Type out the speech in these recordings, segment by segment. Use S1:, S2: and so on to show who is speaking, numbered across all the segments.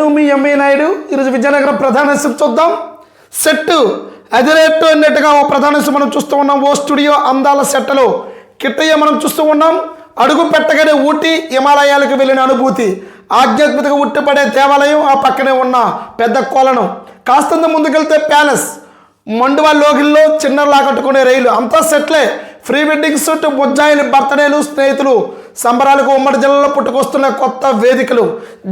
S1: నేను మీ ఎంఏ నాయుడు. ఈరోజు విజయనగరం ప్రధాన శిప్ చూద్దాం. సెట్ అదిరేట్టు అన్నట్టుగా ఓ ప్రధాన శిప్ మనం చూస్తూ ఉన్నాం. ఓ స్టూడియో అందాల సెట్టలో కిట్టయ్య మనం చూస్తూ ఉన్నాం. అడుగు పెట్టగానే ఊటీ హిమాలయాలకు వెళ్ళిన అనుభూతి. ఆధ్యాత్మికతగా ఉట్టిపడే దేవాలయం ఆ పక్కనే ఉన్న పెద్ద కొలను. కాస్తంత ముందుకెళ్తే ప్యాలెస్. మండువా లోగిల్లో చిన్నలా కట్టుకునే రైలు. అంతా సెట్లే. ప్రీ వెడ్డింగ్ షూట్ ముజ్జాయిలు బర్త్డేలు స్నేహితులు సంబరాలకు ఉమ్మడి జిల్లాలో పుట్టుకొస్తున్న కొత్త వేదికలు.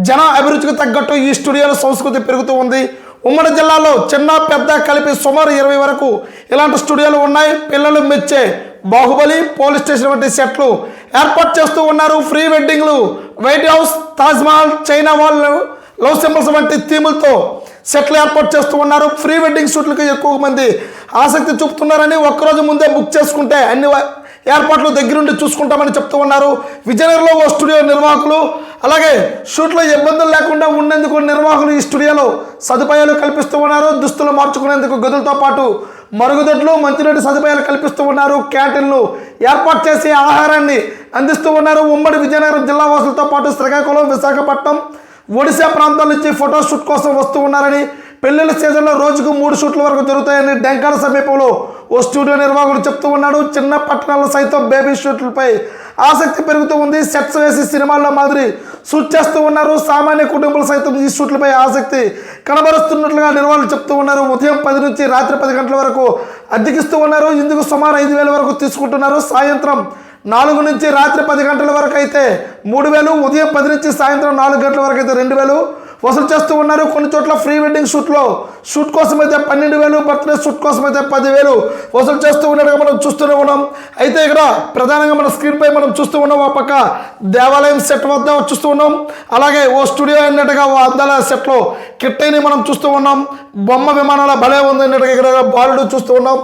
S1: జన అభిరుచికి తగ్గట్టు ఈ స్టూడియోల సంస్కృతి పెరుగుతూ ఉంది. ఉమ్మడి జిల్లాలో చిన్న పెద్ద కలిపి సుమారు ఇరవై వరకు ఇలాంటి స్టూడియోలు ఉన్నాయి. పిల్లలు మెచ్చే బాహుబలి పోలీస్ స్టేషన్ వంటి సెట్లు ఏర్పాటు చేస్తూ ఉన్నారు. Free వెడ్డింగ్లు White House Taj Mahal China wall love symbols వంటి థీములతో సెట్లు ఏర్పాటు చేస్తూ ఉన్నారు. ప్రీ వెడ్డింగ్ షూట్లకు ఎక్కువ మంది ఆసక్తి చూపుతున్నారని ఒక్కరోజు ముందే బుక్ చేసుకుంటే అన్ని ఏర్పాట్లు దగ్గరుండి చూసుకుంటామని చెప్తూ ఉన్నారు. విజయనగరంలో ఓ స్టూడియో నిర్వాహకులు అలాగే షూట్లో ఇబ్బందులు లేకుండా ఉండేందుకు నిర్వాహకులు ఈ స్టూడియోలో సదుపాయాలు కల్పిస్తూ ఉన్నారు. దుస్తులు మార్చుకునేందుకు గదులతో పాటు మరుగుదొడ్లు మంచినీటి సదుపాయాలు కల్పిస్తూ ఉన్నారు. క్యాంటీన్లు ఏర్పాటు చేసి ఆహారాన్ని అందిస్తూ ఉన్నారు. ఉమ్మడి విజయనగరం జిల్లా వాసులతో పాటు శ్రీకాకుళం విశాఖపట్నం ఒడిశా ప్రాంతాల నుంచి ఫోటో షూట్ కోసం వస్తూ ఉన్నారని పెళ్ళిళ్ళ సీజన్లో రోజుకు మూడు షూట్ల వరకు జరుగుతాయని డెంకాల సమీపంలో ఓ స్టూడియో నిర్వాహకుడు చెప్తూ ఉన్నాడు చిన్న పట్టణాల్లో సైతం బేబీ షూట్లపై ఆసక్తి పెరుగుతూ ఉంది. సెట్స్ వేసి సినిమాల్లో మాదిరి షూట్ చేస్తూ ఉన్నారు. సామాన్య కుటుంబాలు సైతం ఈ షూట్లపై ఆసక్తి కనబరుస్తున్నట్లుగా నిర్వాహకులు చెప్తూ ఉన్నారు. ఉదయం పది నుంచి రాత్రి పది గంటల వరకు అద్దెకిస్తూ ఉన్నారు. ఇందుకు సుమారు ఐదు వేల వరకు తీసుకుంటున్నారు. సాయంత్రం నాలుగు నుంచి రాత్రి పది గంటల వరకు అయితే మూడు వేలు ఉదయం పది నుంచి సాయంత్రం నాలుగు గంటల వరకు అయితే రెండు వేలు వసూలు చేస్తూ ఉన్నారు. కొన్ని చోట్ల ఫ్రీ వెడ్డింగ్ షూట్లో షూట్ కోసం అయితే పన్నెండు వేలు బర్త్డే షూట్ కోసం అయితే పదివేలు వసూలు చేస్తూ ఉన్నట్టుగా మనం చూస్తూనే ఉన్నాం. అయితే ఇక్కడ ప్రధానంగా మన స్క్రీన్ పై మనం చూస్తూ ఉన్నాం. ఆ పక్క దేవాలయం సెట్ వద్ద చూస్తూ ఉన్నాం. అలాగే ఓ స్టూడియో అన్నట్టుగా ఓ అందాల సెట్లో కిట్టైని మనం చూస్తూ ఉన్నాం. బొమ్మ విమానాల భలే ఉంది అన్నట్టుగా ఇక్కడ బాలుడు చూస్తూ ఉన్నాం.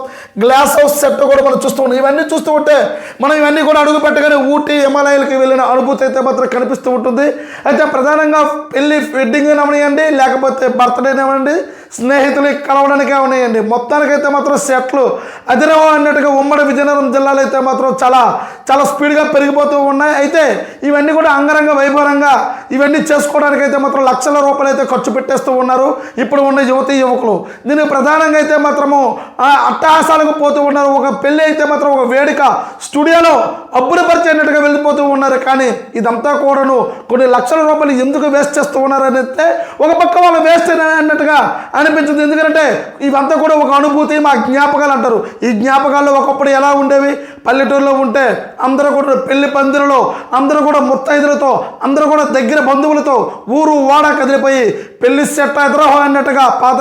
S1: గ్లాస్ హౌస్ సెట్ కూడా మనం చూస్తూ ఉన్నాం. ఇవన్నీ చూస్తూ ఉంటే మనం ఇవన్నీ కూడా అడుగు పెట్టగానే ఊటీ హిమాలయాలకి వెళ్ళిన అనుభూతి అయితే మాత్రం కనిపిస్తూ ఉంటుంది. అయితే ప్రధానంగా పెళ్ళి వెడ్డింగ్ అవనియండి లేకపోతే బర్త్డే అవనండి స్నేహితులు కలవడానికి ఉన్నాయండి. మొత్తానికైతే మాత్రం సెట్లు అదిరవం అన్నట్టుగా ఉమ్మడి విజయనగరం జిల్లాలో అయితే మాత్రం చాలా చాలా స్పీడ్గా పెరిగిపోతూ ఉన్నాయి. అయితే ఇవన్నీ కూడా అంగరంగ వైభవంగా ఇవన్నీ చేసుకోవడానికైతే మాత్రం లక్షల రూపాయలు అయితే ఖర్చు పెట్టేస్తూ ఉన్నారు. ఇప్పుడు ఉన్న యువతి యువకులు. దీనికి ప్రధానంగా అయితే మాత్రము అట్టహాసాలకు పోతూ ఉన్నారు. ఒక పెళ్ళి అయితే మాత్రం ఒక వేడుక స్టూడియోలో అబ్బురపరిచేటట్టుగా వెళ్ళిపోతూ ఉన్నారు. కానీ ఇదంతా కూడాను కొన్ని లక్షల రూపాయలు ఎందుకు వేస్ట్ చేస్తూ ఉన్నారు అని అయితే ఒక పక్క వాళ్ళు వేస్ట్ అన్నట్టుగా అనిపించింది. ఎందుకంటే ఇవంతా కూడా ఒక అనుభూతి మా జ్ఞాపకాలు అంటారు. ఈ జ్ఞాపకాల్లో ఒకప్పుడు ఎలా ఉండేవి? పల్లెటూరులో ఉంటే అందరూ కూడా పెళ్ళి పందిరిలో అందరూ కూడా ముత్తైదులతో అందరూ కూడా దగ్గర బంధువులతో ఊరు వాడ కదిలిపోయి పెళ్ళి సెట్ ఎదురహో అన్నట్టుగా పాత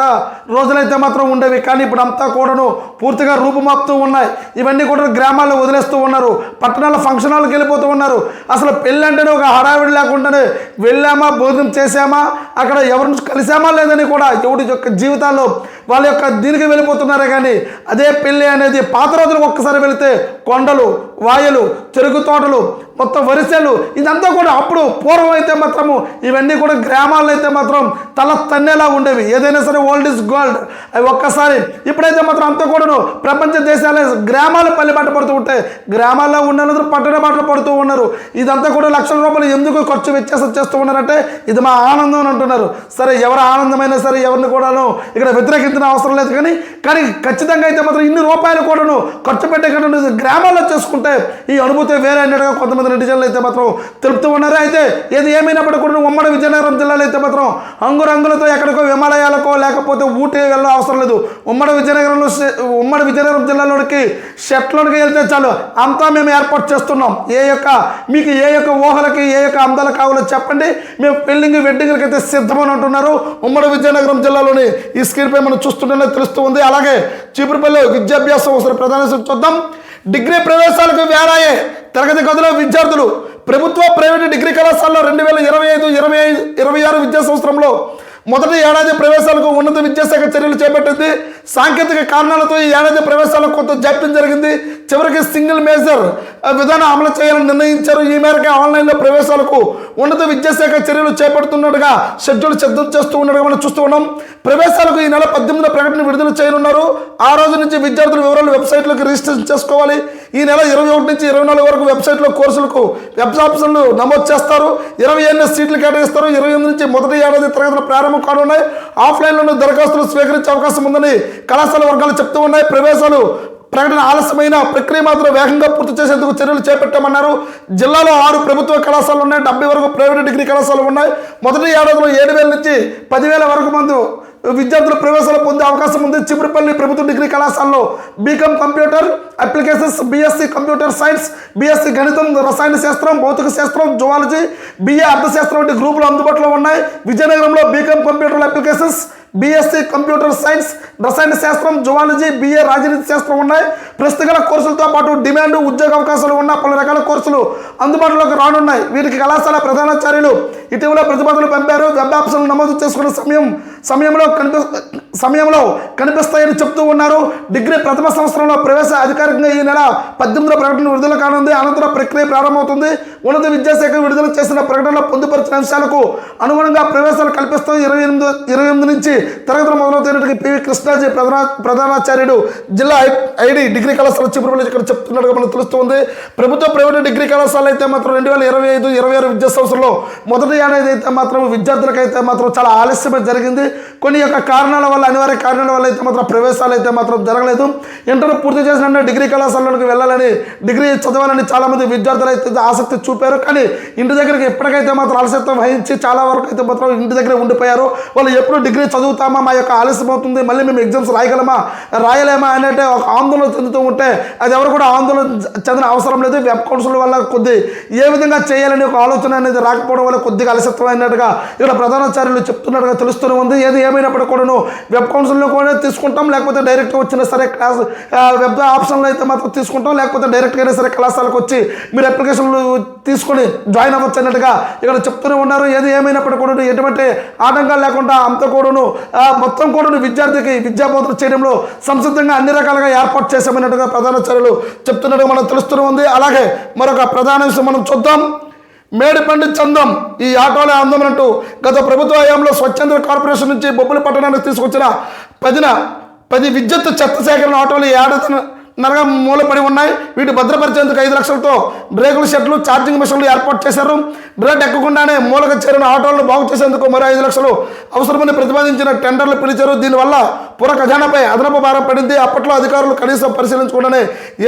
S1: రోజులైతే మాత్రం ఉండేవి. కానీ ఇప్పుడు అంతా కూడాను పూర్తిగా రూపుమాపుతూ ఉన్నాయి. ఇవన్నీ కూడా గ్రామాల్లో వదిలేస్తూ ఉన్నారు. పట్టణాల ఫంక్షన్ హాల్కి వెళ్ళిపోతూ ఉన్నారు. అసలు పెళ్ళి అంటేనే ఒక హడావిడి లేకుండానే వెళ్ళామా భోజనం చేసామా అక్కడ ఎవరిని కలిసామా లేదని కూడా ఎవరి యొక్క జీవితాల్లో వాళ్ళ యొక్క దీనికి వెళ్ళిపోతున్నారే కానీ అదే పెళ్ళి అనేది పాత రోజులకు ఒక్కసారి వెళితే కొండలు వాయలు చెరుకు తోటలు మొత్తం వరిసెలు ఇదంతా కూడా అప్పుడు పూర్వం అయితే మాత్రము ఇవన్నీ కూడా గ్రామాల్లో అయితే మాత్రం తల తన్నేలా ఉండేవి. ఏదైనా సరే ఓల్డ్ ఇస్ గోల్డ్ అవి ఒక్కసారి ఇప్పుడైతే మాత్రం అంతా కూడాను ప్రపంచ దేశాలే గ్రామాలు పల్లె బాట పడుతూ ఉంటాయి. గ్రామాల్లో ఉన్న పట్టణ బాటలు పడుతూ ఉన్నారు. ఇదంతా కూడా లక్షల రూపాయలు ఎందుకు ఖర్చు వ్యత్యాసం చేస్తూ ఉన్నారంటే ఇది మా ఆనందం అని అంటున్నారు. సరే ఎవరి ఆనందమైనా సరే ఎవరిని కూడాను ఇక్కడ వ్యతిరేకించిన అవసరం లేదు కానీ కానీ ఖచ్చితంగా అయితే మాత్రం ఇన్ని రూపాయలు కూడాను ఖర్చు పెట్టే కంటే గ్రామాల్లో చేసుకుంటే ఈ అనుభూతి వేరే అన్నట్టుగా కొంతమంది నెటిజన్లు అయితే మాత్రం తెలుపుతూ ఉన్నారు. అయితే ఏది ఏమైనప్పటికీ కూడా ఉమ్మడి విజయనగరం జిల్లాలో అయితే మాత్రం అంగురంగులతో ఎక్కడికో హిమాలయాలకో లేకపోతే ఊటీ వెళ్ళ అవసరం లేదు. ఉమ్మడి విజయనగరంలో ఉమ్మడి విజయనగరం జిల్లాలోకి షెట్లోనికి వెళ్తే చాలు. అంతా మేము ఏర్పాటు చేస్తున్నాం. ఏ యొక్క మీకు ఏ యొక్క ఊహలకి ఏ యొక్క అందాలు కావాలో చెప్పండి. మేము పెళ్ళింగ్ వెడ్డింగ్లకి అయితే సిద్ధమని అంటున్నారు. ఉమ్మడి విజయనగరం జిల్లాలోని ఈ స్క్రీన్పై మనం చూస్తుంటేనే తెలుస్తూ ఉంది. అలాగే చీపురుపల్లి విద్యాభ్యాసం అవసరం ప్రధాన చూద్దాం. డిగ్రీ ప్రవేశాలకు వేరాయే తరగతి గదిలో విద్యార్థులు ప్రభుత్వ ప్రైవేటు డిగ్రీ కళాశాలలో రెండు వేల ఇరవై ఐదు ఇరవై ఐదు ఇరవై ఆరు విద్యా సంవత్సరంలో మొదటి ఏడాది ప్రవేశాలకు ఉన్నత విద్యాశాఖ చర్యలు చేపట్టింది. సాంకేతిక కారణాలతో ఈ ఏడాది ప్రవేశాలకు కొంత జాప్యం జరిగింది. చివరికి సింగిల్ మేజర్ విధానం అమలు చేయాలని నిర్ణయించారు. ఈ మేరకు ఆన్లైన్లో ప్రవేశాలకు ఉన్నత విద్యాశాఖ చర్యలు చేపడుతున్నట్టుగా షెడ్యూల్ సిద్ధం చేస్తూ ఉన్నట్టుగా మనం చూస్తూ ఉన్నాం. ప్రవేశాలకు ఈ నెల పద్దెనిమిది ప్రకటన విడుదల చేయనున్నారు. ఆ రోజు నుంచి విద్యార్థుల వివరాలు వెబ్సైట్లోకి రిజిస్ట్రేషన్ చేసుకోవాలి. ఈ నెల ఇరవై ఒకటి నుంచి ఇరవై నాలుగు వరకు వెబ్సైట్లో కోర్సులకు వెబ్ ఆప్షన్లు నమోదు చేస్తారు. ఇరవై ఎనిమిది సీట్లు కేటాయిస్తారు. ఇరవై ఎనిమిది నుంచి మొదటి ఏడాది తరగతులు ప్రారంభం కానున్నాయి. ఆఫ్లైన్లోనూ దరఖాస్తులు స్వీకరించే అవకాశం ఉందని కళాశాల వర్గాలు చెప్తూ ఉన్నాయి. ప్రవేశాలు ప్రకటన ఆలస్యమైన ప్రక్రియ మాత్రం వేగంగా పూర్తి చేసేందుకు చర్యలు చేపట్టామన్నారు. జిల్లాలో ఆరు ప్రభుత్వ కళాశాలలు ఉన్నాయి. డెబ్బై వరకు ప్రైవేట్ డిగ్రీ కళాశాలలు ఉన్నాయి. మొదటి ఏడాదిలో ఏడు వేల నుంచి పదివేల వరకు మందు విద్యార్థులు ప్రవేశాలు పొందే అవకాశం ఉంది. చిపురిపల్లి ప్రభుత్వ డిగ్రీ కళాశాలలో BCom computer applications BSc computer science BSc గణితం రసాయన శాస్త్రం భౌతిక శాస్త్రం జువాలజీ బీఏ అర్థశాస్త్రం వంటి గ్రూపులు అందుబాటులో ఉన్నాయి. విజయనగరంలో BCom computer applications BSc computer science రసాయన శాస్త్రం జువాలజీ బీఏ రాజనీతి శాస్త్రం ఉన్నాయి. ప్రస్తుత కోర్సులతో పాటు డిమాండ్ ఉద్యోగ అవకాశాలు ఉన్న పలు రకాల కోర్సులు అందుబాటులోకి రానున్నాయి. వీరికి కళాశాల ప్రధానాచార్యులు ఇటీవల ప్రతిపాదనలు పంపారు. వెబ్ ఆప్షన్లు నమోదు చేసుకున్న సమయం సమయంలో కనిపి సమయంలో కనిపిస్తాయని చెప్తూ ఉన్నారు. డిగ్రీ ప్రథమ సంవత్సరంలో ప్రవేశ అధికారికంగా ఈ నెల పద్దెనిమిదో ప్రకటన విడుదల కానుంది. అనంతరం ప్రక్రియ ప్రారంభమవుతుంది. ఉన్నత విద్యాశాఖ విడుదల చేసిన ప్రకటనలో పొందుపరిచిన అంశాలకు అనుగుణంగా ప్రవేశాలు కల్పిస్తూ. ఇరవై ఎనిమిది ఇరవై ఎనిమిది నుంచి తరగతులు మొదలవుతున్నట్టుగా పివి కృష్ణాజీ ప్రధాన ప్రధానాచార్యుడు జిల్లా ఐ- ఐడి డిగ్రీ కళాశాల చిపురుపల్లి ఇక్కడ చెప్తున్నట్టుగా మనకు తెలుస్తుంది ప్రభుత్వ ప్రైవేటు డిగ్రీ కళాశాల అయితే మాత్రం రెండు వేల ఇరవై ఐదు ఇరవై ఆరు విద్యా సంవత్సరంలో మొదటి ఏడాది అయితే మాత్రం విద్యార్థులకైతే మాత్రం చాలా ఆలస్యమే జరిగింది. కొన్ని యొక్క కారణాల వల్ల అనివార్య కారణాల వల్ల అయితే మాత్రం ప్రవేశాలు అయితే మాత్రం జరగలేదు. ఇంటర్ పూర్తి చేసిన డిగ్రీ కళాశాలలోకి వెళ్ళాలని డిగ్రీ చదవాలని చాలా మంది విద్యార్థులు అయితే ఆసక్తి చూపారు. కానీ ఇంటి దగ్గరికి ఎప్పటికైతే మాత్రం ఆలస్యత్వం వహించి చాలా వరకు అయితే మాత్రం ఇంటి దగ్గర ఉండిపోయారు. వాళ్ళు ఎప్పుడు డిగ్రీ చదువు చదువుతామా? మా యొక్క ఆలస్యం అవుతుంది. మళ్ళీ మేము ఎగ్జామ్స్ రాయగలమా? రాయలేమా అనేటే ఒక ఆందోళన చెందుతూ ఉంటే అది ఎవరు కూడా ఆందోళన చెందిన అవసరం లేదు. వెబ్ కౌన్సిల్ వల్ల కొద్ది ఏ విధంగా చేయాలని ఒక ఆలోచన అనేది రాకపోవడం వల్ల కొద్దిగా అలసత్వం అయినట్టుగా ఇక్కడ ప్రధానాచార్యులు చెప్తున్నట్టుగా తెలుస్తూనే ఉంది. ఏది ఏమైనప్పటికీ కూడాను వెబ్ కౌన్సిల్లో కూడా తీసుకుంటాం. లేకపోతే డైరెక్ట్గా వచ్చినా సరే క్లాస్ వెబ్ ఆప్షన్లో అయితే మాత్రం తీసుకుంటాం. లేకపోతే డైరెక్ట్గా అయినా సరే కళాశాలకు వచ్చి మీరు అప్లికేషన్లు తీసుకొని జాయిన్ అవ్వచ్చు అన్నట్టుగా ఇక్కడ చెప్తూనే ఉన్నారు. ఏది ఏమైనప్పటికీ కూడా ఎటువంటి ఆటంకాలు లేకుండా అంత కూడాను మొత్తం కూడాను విద్యార్థికి విద్యాబోధన చేయడంలో సంసిద్ధంగా అన్ని రకాలుగా ఏర్పాటు చేశామన్నట్టుగా ప్రధాన చర్యలు చెప్తున్నట్టుగా మనకు తెలుస్తూనే ఉంది. అలాగే మరొక ప్రధాన విషయం మనం చూద్దాం. మేడిపండి చందం ఈ ఆటోలే అందమన్నట్టు గత ప్రభుత్వ హయాంలో స్వచ్ఛంద కార్పొరేషన్ నుంచి బొబ్బుల పట్టణానికి తీసుకొచ్చిన పదిన పది విద్యుత్ చెత్త సేకరణ ఆటోలు ఈ ఏడాది నరగా మూలపడి ఉన్నాయి. వీటి భద్రపరిచేందుకు ఐదు లక్షలతో బ్రేకుల షెడ్లు ఛార్జింగ్ మిషన్లు ఏర్పాటు చేశారు. బ్లడ్ ఎక్కకుండానే మూలక చేరిన ఆటోలను బాగు చేసేందుకు మరో ఐదు లక్షలు అవసరమని ప్రతిపాదించిన టెండర్లు పిలిచారు. దీనివల్ల పుర ఖజానాపై అదనపు భారం పడింది. అప్పట్లో అధికారులు కనీసం పరిశీలించకుండానే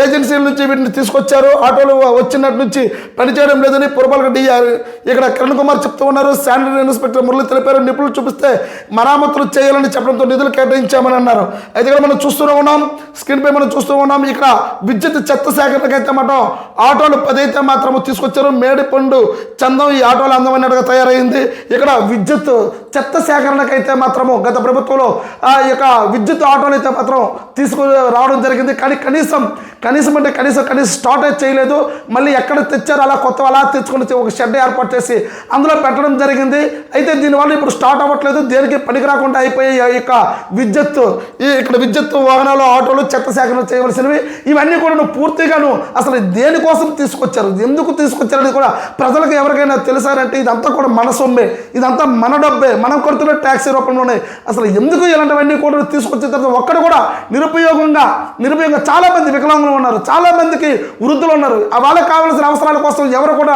S1: ఏజెన్సీల నుంచి వీటిని తీసుకొచ్చారు. ఆటోలు వచ్చినట్టు నుంచి పనిచేయడం లేదని పురపాలక డిఆర్ ఇక్కడ కిరణ్ కుమార్ చెప్తూ ఉన్నారు. శానిటరీ ఇన్స్పెక్టర్ మురళి తెలిపారు. నిపుణులు చూపిస్తే మరామతులు చేయాలని చెప్పడంతో నిధులు కేటాయించామని అన్నారు. అయితే ఇక్కడ మనం చూస్తూనే ఉన్నాం. స్క్రీన్ పై మనం చూస్తూ ఉన్నాం. ఇక్కడ విద్యుత్ చెత్త సేకరణకైతే అయితే ఆటోలు పదైతే మాత్రము తీసుకొచ్చారు మేడిపండు చందం ఈ ఆటోలు అందమైనట్టుగా తయారైంది. ఇక్కడ విద్యుత్ చెత్త సేకరణకైతే మాత్రము గత ప్రభుత్వంలో ఆ యొక్క విద్యుత్ ఆటోలు అయితే మాత్రం తీసుకు రావడం జరిగింది. కానీ కనీసం కనీసం అంటే కనీసం కనీసం స్టార్ట్ చేయలేదు. మళ్ళీ ఎక్కడ తెచ్చారు అలా కొత్త అలా తెచ్చుకొని ఒక షెడ్ ఏర్పాటు చేసి అందులో పెట్టడం జరిగింది. అయితే దీనివల్ల ఇప్పుడు స్టార్ట్ అవ్వట్లేదు. దేనికి పనికి రాకుండా అయిపోయే ఈ యొక్క విద్యుత్ ఈ ఇక్కడ విద్యుత్ వాహనాలు ఆటోలు చెత్త సేకరణ చేయవలసినవి ఇవన్నీ కూడా పూర్తిగాను అసలు దేనికోసం తీసుకొచ్చారు. ఎందుకు తీసుకొచ్చారని కూడా ప్రజలకు ఎవరికైనా తెలుసారంటే ఇదంతా కూడా మన సొమ్మే. ఇదంతా మన డబ్బే. మనం కడుతున్న ట్యాక్సీ రూపంలోనే. అసలు ఎందుకు ఇలాంటివన్నీ కూడా తీసుకొచ్చిన తర్వాత ఒక్కడు కూడా నిరుపయోగంగా నిరుపయోగంగా చాలా మంది వికలాంగులు ఉన్నారు. చాలా మందికి వృద్ధులు ఉన్నారు. ఆ వాళ్ళకి కావాల్సిన అవసరాల కోసం ఎవరు కూడా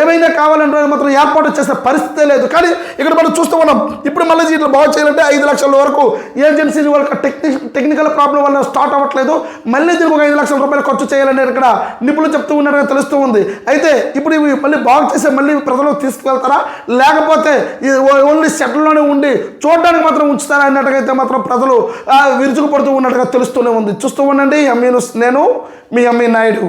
S1: ఏమైనా కావాలంటే మాత్రం ఏర్పాటు చేసే పరిస్థితే లేదు. కానీ ఇక్కడ మనం చూస్తూ ఉన్నాం. ఇప్పుడు మళ్ళీ ఇట్లా బాగు చేయాలంటే ఐదు లక్షల వరకు ఏజెన్సీ వాళ్ళకి టెక్నిక్ టెక్నికల్ ప్రాబ్లం వల్ల స్టార్ట్ అవ్వట్లేదు. మళ్ళీ దీనికి ఒక ఐదు లక్షల రూపాయలు ఖర్చు చేయాలని ఇక్కడ నిపుణులు చెప్తూ ఉన్నారు తెలుస్తూ ఉంది. అయితే ఇప్పుడు ఇవి మళ్ళీ బాగు చేసే మళ్ళీ ప్రజలకు తీసుకువెళ్తారా? లేకపోతే ఓన్లీ సెటిల్లోనే ఉండి చూడడానికి మాత్రం ఉంచుతారా అన్నట్టుగా అయితే మాత్రం ప్రజలు విరుచుకుపడుతూ ఉన్నట్టుగా తెలుస్తూనే ఉంది. చూస్తూ ఉండండి అమ్మీ నేను మీ అమ్మీ నాయుడు.